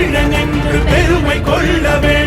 தமிழன் என்று பெருமை கொள்ளவே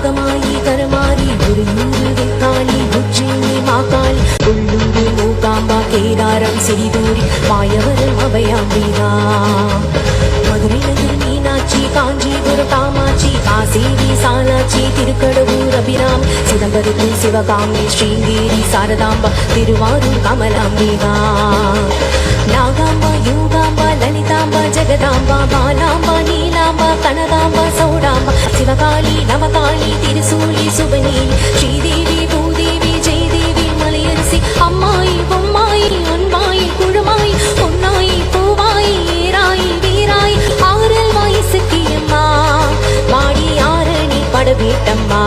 நாகமாயி கருமாரி ஒரு இந்து காளி உச்சினி மாகாளி உள்ளூரி மூகாம்பா கேதாரம் சிறிதூரி மாயவரம் அபயாம்பிதா மதுரையில் மீனாட்சி காஞ்சிபுரம் காமாட்சி காசேரி சாலாட்சி திருக்கடவுர் அபிராம் சிதம்பரத்தில் சிவகாமி ஸ்ரீங்கேரி சாரதாம்பா திருவாரூர் கமலாம்பிகா. நாகாம்பா யூகாம்பா லலிதாம்பா ஜெகதாம்பா பாலாம்பா நீலாம்பா கனகாம்பா சௌடாம்பா சிவகாளி நவகா சுபனி ஸ்ரீதேவி பூதேவி ஜெயதேவி மலையரசி அம்மாயி பொம்மாயி அன்பாயி குழுமாயி பொன்னாயி பூவாயி ஏராயி வீராயி ஆறல் வாயி சித்தியம்மா. மாடி ஆரணி படவேட்டம்மா.